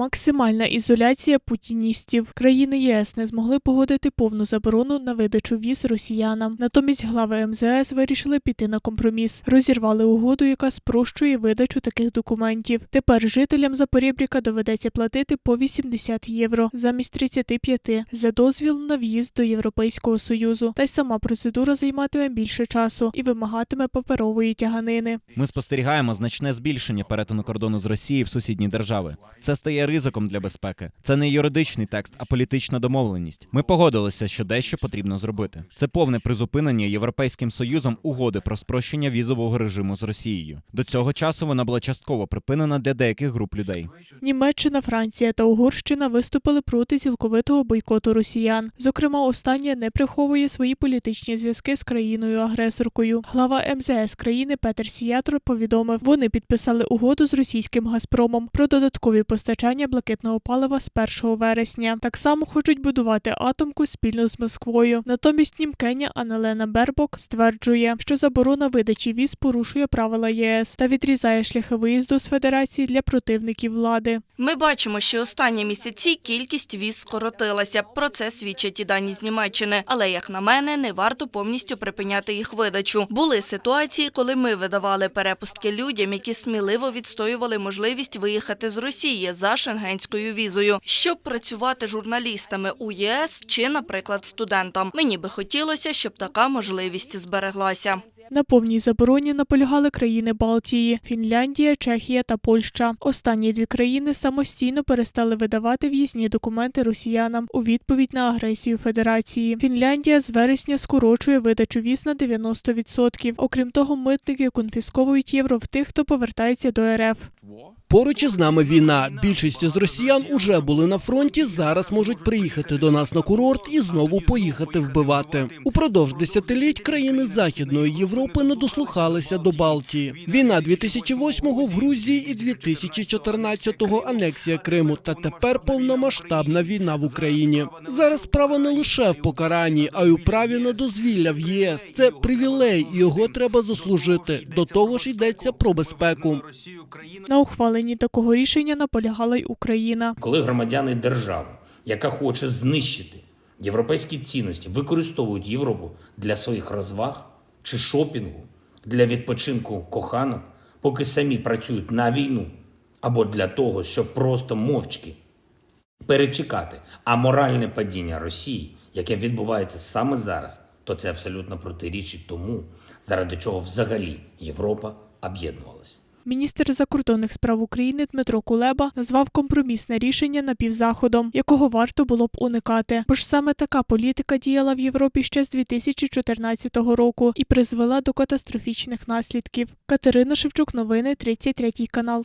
Максимальна ізоляція путіністів. Країни ЄС не змогли погодити повну заборону на видачу віз росіянам. Натомість глави МЗС вирішили піти на компроміс. Розірвали угоду, яка спрощує видачу таких документів. Тепер жителям Запорєбріка доведеться платити по 80 євро замість 35 за дозвіл на в'їзд до Європейського союзу. Та й сама процедура займатиме більше часу і вимагатиме паперової тяганини. Ми спостерігаємо значне збільшення перетину кордону з Росії в сусідні держави. Це стає ризиком для безпеки. Це не юридичний текст, а політична домовленість. Ми погодилися, що дещо потрібно зробити. Це повне призупинення Європейським Союзом угоди про спрощення візового режиму з Росією. До цього часу вона була частково припинена для деяких груп людей. Німеччина, Франція та Угорщина виступили проти цілковитого бойкоту росіян. Зокрема, остання не приховує свої політичні зв'язки з країною-агресоркою. Глава МЗС країни Петер Сіятор повідомив, вони підписали угоду з російським Газпромом про додаткові постачання блакитного палива з 1 вересня. Так само хочуть будувати атомку спільно з Москвою. Натомість німкеня Анелена Бербок стверджує, що заборона видачі віз порушує правила ЄС та відрізає шляхи виїзду з федерації для противників влади. Ми бачимо, що останні місяці кількість віз скоротилася. Про це свідчать і дані з Німеччини. Але як на мене, не варто повністю припиняти їх видачу. Були ситуації, коли ми видавали перепустки людям, які сміливо відстоювали можливість виїхати з Росії за шенгенською візою, щоб працювати журналістами у ЄС чи, наприклад, студентам. Мені би хотілося, щоб така можливість збереглася. На повній забороні наполягали країни Балтії, Фінляндія, Чехія та Польща. Останні дві країни самостійно перестали видавати в'їзні документи росіянам у відповідь на агресію Федерації. Фінляндія з вересня скорочує видачу віз на 90%. Окрім того, митники конфісковують євро в тих, хто повертається до РФ. Поруч із нами війна. Більшість з росіян уже були на фронті. Зараз можуть приїхати до нас на курорт і знову поїхати вбивати. Упродовж десятиліть країни Західної Європи не дослухалися до Балтії. Війна 2008-го в Грузії і 2014-го анексія Криму. Та тепер повномасштабна війна в Україні. Зараз справа не лише в покаранні, а й у праві на дозвілля в ЄС. Це привілей, і його треба заслужити. До того ж йдеться про безпеку. На ухваленні такого рішення наполягала й Україна. Коли громадяни держави, яка хоче знищити європейські цінності, використовують Європу для своїх розваг чи шопінгу, для відпочинку коханок, поки самі працюють на війну, або для того, щоб просто мовчки перечекати аморальне падіння Росії, яке відбувається саме зараз, то це абсолютно протирічить тому, заради чого взагалі Європа об'єднувалася. Міністр закордонних справ України Дмитро Кулеба назвав компромісне рішення напівзаходом, якого варто було б уникати. Бо ж саме така політика діяла в Європі ще з 2014 року і призвела до катастрофічних наслідків. Катерина Шевчук, новини 33 канал.